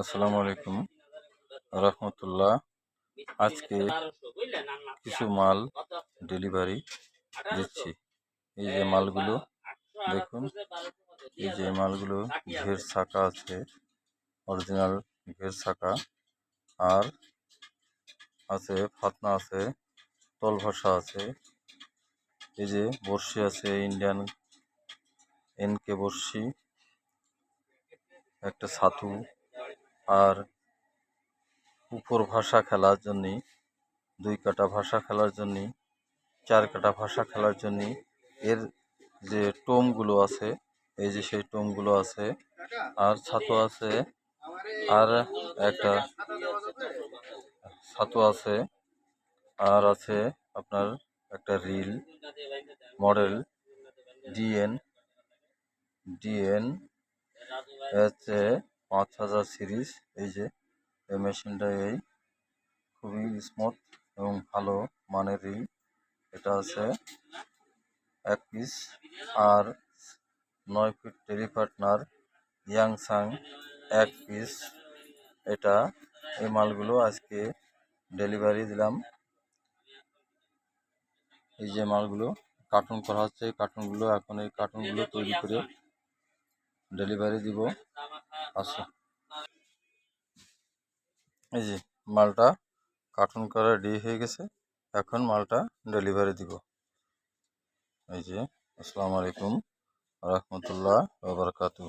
আসসালামু আলাইকুম। রহমতুল্লাহ। আজকে কিছু মাল ডেলিভারি দিচ্ছি। এই যে মালগুলো, দেখুন, এই যে মালগুলো ঘের ছাকা আছে, অরিজিনাল ঘের ছাকা আর আছে, ফাতনা আছে তল ভাষা আছে। এই যে বর্ষি আছে, ইন্ডিয়ান এনকে বর্ষি একটা ছাতু। আর উপর ভাষা খেলার জন্যে দুই কাটা ভাষা খেলার জন্যে চার কাটা ভাষা খেলার জন্যে এর যে টোমগুলো আছে, এই যে সেই টোমগুলো আছে, আর ছাতু আছে, আর একটা ছাতু আছে, আর আছে আপনার একটা রিল, মডেল, ডিএন ডিএন হচ্ছে পাঁচ হাজার সিরিজ, এই যে, এই মেশিনটা এই খুবই স্মুথ এবং ভালো মানের রিল এটা আছে এক পিস আর নয় ফিট টেরি পার্টনার ইয়াংসাং এক পিস। এটা এই মালগুলো আজকে ডেলিভারি দিলাম। এই যে মালগুলো কার্টুন করা হচ্ছে কার্টুনগুলো এখন এই কার্টুনগুলো তৈরি করে ডেলিভারি দিব। আচ্ছা। এই যে, মালটা কার্টুন করা রেডি হয়ে গেছে। এখন মালটা ডেলিভারি দিব। এই যে, আসসালামু আলাইকুম রহমতুল্লাহ বারকাতু